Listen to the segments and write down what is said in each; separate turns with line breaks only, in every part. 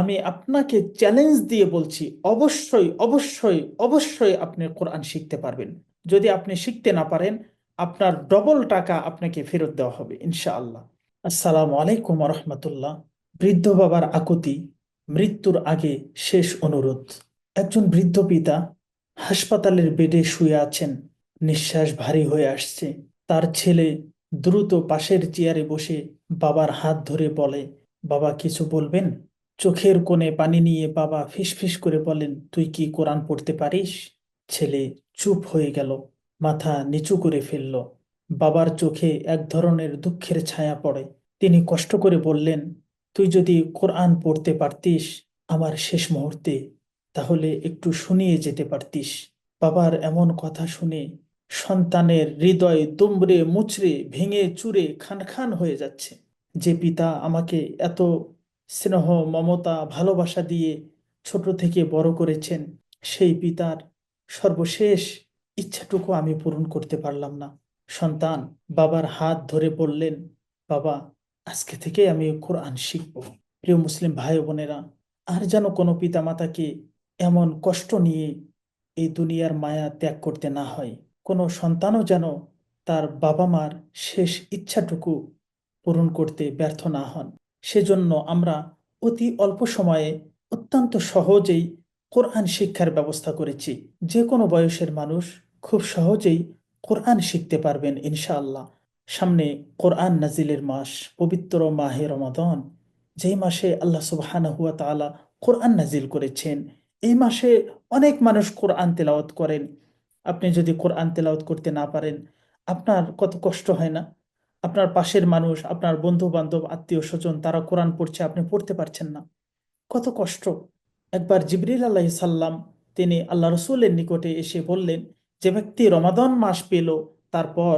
আমি আপনাকে চ্যালেঞ্জ দিয়ে বলছি, অবশ্যই অবশ্যই অবশ্যই আপনি কোরআন শিখতে পারবেন। যদি আপনি শিখতে না পারেন, আপনার ডবল টাকা আপনাকে ফেরত দেওয়া হবে, ইনশাআল্লাহ। আসসালামু আলাইকুম রহমতুল্লাহ বৃদ্ধ বাবার আকুতি, মৃত্যুর আগে শেষ অনুরোধ। একজন বৃদ্ধ পিতা হাসপাতালের বেডে শুয়ে আছেন, নিঃশ্বাস ভারী হয়ে আসছে। তার ছেলে দ্রুত পাশের চেয়ারে বসে বাবার হাত ধরে বলে, বাবা, কিছু বলবেন? চোখের কোণে পানি নিয়ে বাবা ফিসফিস করে বলেন তুই কি কোরআন পড়তে পারিস? ছেলে চুপ হয়ে গেল, মাথা নিচু করে ফেলল। বাবার চোখে এক ধরনের দুঃখের ছায়া পড়ে। তিনি কষ্ট করে বললেন, তুই যদি কোরআন পড়তে পারতিস আমার শেষ মুহূর্তে, তাহলে একটু শুনিয়ে যেতে পারতিস। বাবার এমন কথা শুনে সন্তানের হৃদয় দুমড়ে মুচড়ে ভেঙে চুরে খান খান হয়ে যাচ্ছে। যে পিতা আমাকে এত স্নেহ, মমতা, ভালোবাসা দিয়ে ছোট থেকে বড় করেছেন, সেই পিতার সর্বশেষ ইচ্ছাটুকু আমি পূরণ করতে পারলাম না। সন্তান, বাবার হাত ধরে বললেন, বাবা, আজকে থেকে আমি কোরআন শিখব। প্রিয় মুসলিম ভাই বোনেরা, আর যেন কোনো পিতামাতাকে এমন কষ্ট নিয়ে এই দুনিয়ার মায়া ত্যাগ করতে না হয়, কোনো সন্তানও যেন তার বাবা মার শেষ ইচ্ছাটুকু পূরণ করতে ব্যর্থ না হন। সেজন্য আমরা অতি অল্প সময়ে অত্যন্ত সহজেই কোরআন শিক্ষার ব্যবস্থা করেছি। যে কোনো বয়সের মানুষ খুব সহজেই কোরআন শিখতে পারবেন, ইনশাআল্লাহ। সামনে কোরআন নাজিলের মাস, পবিত্র মাহে রমাদন। যেই মাসে আল্লাহ সুবহানাহু হুয়া তাআলা কোরআন নাজিল করেছেন, এই মাসে অনেক মানুষ কোরআন তেলাওয়াত করেন। আপনি যদি কোরআন তেলাওয়াত করতে না পারেন, আপনার কত কষ্ট হয় না? আপনার পাশের মানুষ, আপনার বন্ধু বান্ধব আত্মীয় স্বজন, তারা কোরআন পড়ছে, আপনি পড়তে পারছেন না। কত কষ্ট। একবার জিবরিল আল্লাহ সাল্লাম তিনি আল্লাহ রসুলের নিকটে এসে বললেন, যে ব্যক্তি রমাদন মাস পেল, তারপর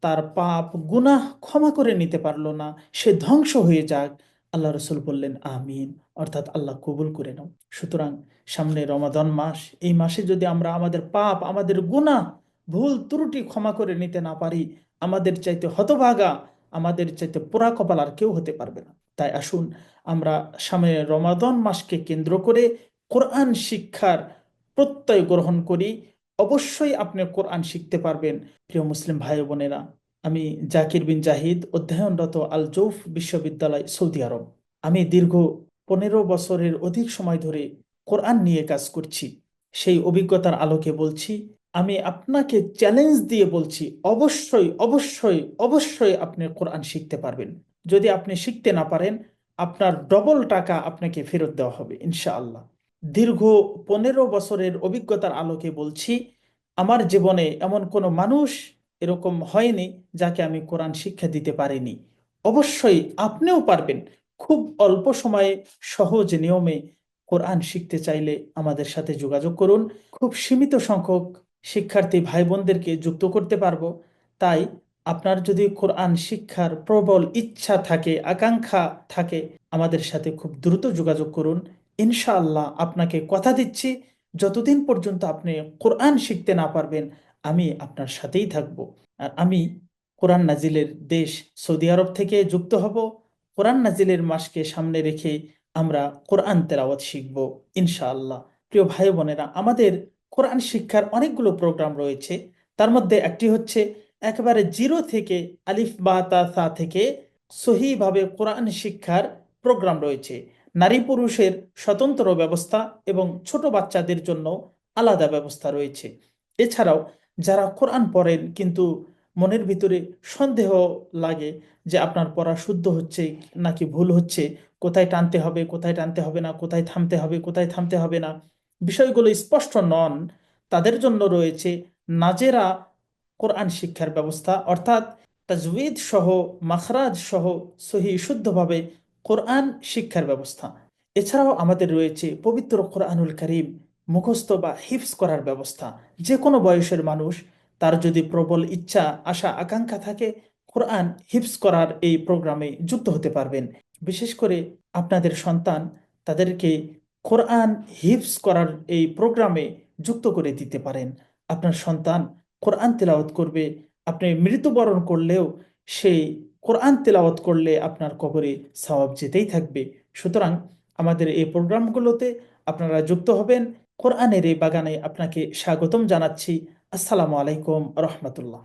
তার পাপ, গুনাহ ক্ষমা করে নিতে পারল না, সে ধ্বংস হয়ে যাক। আল্লাহ রসুল বললেন, আমিন। অর্থাৎ আল্লাহ কবুল করে নাও। সুতরাং সামনে রমাদন মাস, এই মাসে যদি আমরা আমাদের পাপ, আমাদের গুনাহ, ভুল, ত্রুটি ক্ষমা করে নিতে না পারি আমাদের চাইতে হতভাগা, আমাদের চাইতে পোড়া কপাল আর কেউ হতে পারবে না। তাই আসুন, আমরা সামনে রমাদন মাসকে কেন্দ্র করে কোরআন শিক্ষার প্রত্যয় গ্রহণ করি। অবশ্যই আপনি কোরআন শিখতে পারবেন, প্রিয় মুসলিম ভাই বোনেরা। আমি জাকির বিন জাহিদ, অধ্যয়নরত আল জৌফ বিশ্ববিদ্যালয়, সৌদি আরব। আমি দীর্ঘ পনেরো বছরের অধিক সময় ধরে কোরআন নিয়ে কাজ করছি। সেই অভিজ্ঞতার আলোকে বলছি আমি আপনাকে চ্যালেঞ্জ দিয়ে বলছি, অবশ্যই অবশ্যই অবশ্যই আপনি কোরআন শিখতে পারবেন। যদি আপনি শিখতে না পারেন, আপনার ডবল টাকা আপনাকে ফেরত দেওয়া হবে, ইনশাআল্লাহ। দীর্ঘ পনেরো বছরের অভিজ্ঞতার আলোকে বলছি, আমার জীবনে এমন কোনো মানুষ এরকম হয়নি যাকে আমি কোরআন শিক্ষা দিতে পারিনি। অবশ্যই আপনিও পারবেন, খুব অল্প সময়ে সহজ নিয়মে কোরআন শিখতে চাইলে আমাদের সাথে যোগাযোগ করুন। খুব সীমিত সংখ্যক শিক্ষার্থী ভাই বোনদেরকে যুক্ত করতে পারব। তাই আপনার যদি কোরআন শিক্ষার প্রবল ইচ্ছা থাকে, আকাঙ্ক্ষা থাকে, আমাদের সাথে খুব দ্রুত যোগাযোগ করুন। ইনশাআল্লাহ আপনাকে কথা দিচ্ছি। যতদিন পর্যন্ত আপনি কোরআন শিখতে না পারবেন, আমি আপনার সাথেই থাকব। আর আমি কোরআন নাজিলের দেশ সৌদি আরব থেকে যুক্ত হব। কোরআন নাজিলের মাসকে সামনে রেখে আমরা কোরআন তেলাওয়াত শিখব, ইনশাআল্লাহ। প্রিয় ভাই বোনেরা আমাদের কোরআন শিক্ষার অনেকগুলো প্রোগ্রাম রয়েছে। তার মধ্যে একটি হচ্ছে একেবারে জিরো থেকে আলিফ, বা, তা থেকে সহিভাবে কোরআন শিক্ষার প্রোগ্রাম রয়েছে। নারী পুরুষের স্বতন্ত্র ব্যবস্থা এবং ছোট বাচ্চাদের জন্য আলাদা ব্যবস্থা রয়েছে। এছাড়াও যারা কোরআন পড়েন কিন্তু মনের ভিতরে সন্দেহ লাগে যে আপনার পড়া শুদ্ধ হচ্ছে নাকি ভুল হচ্ছে, কোথায় টানতে হবে, কোথায় টানতে হবে না, কোথায় থামতে হবে, কোথায় থামতে হবে না। বিষয়গুলো স্পষ্ট নন, তাদের জন্য রয়েছে নাজেরা কোরআন শিক্ষার ব্যবস্থা। অর্থাৎ তাজউদ সহ, মাখরাজ সহ সহি শুদ্ধভাবে কোরআন শিক্ষার ব্যবস্থা। এছাড়াও আমাদের রয়েছে পবিত্র কোরআনুল করিম, মুখস্থ বা হিফস করার ব্যবস্থা। যে কোনো বয়সের মানুষ, তার যদি প্রবল ইচ্ছা, আশা, আকাঙ্ক্ষা থাকে, কোরআন হিফস করার এই প্রোগ্রামে যুক্ত হতে পারবেন। বিশেষ করে আপনাদের সন্তান, তাদেরকে কোরআন হিফস করার এই প্রোগ্রামে যুক্ত করে দিতে পারেন। আপনার সন্তান কোরআন তেলাওয়াত করবে, আপনি মৃত্যুবরণ করলেও সেই কোরআন তেলাওয়াত করলে আপনার কবরে সওয়াব যেতেই থাকবে। সুতরাং আমাদের এই প্রোগ্রামগুলোতে আপনারা যুক্ত হবেন। কোরআনের এই বাগানে আপনাকে স্বাগতম জানাচ্ছি। আসসালামু আলাইকুম রহমতুল্লাহ।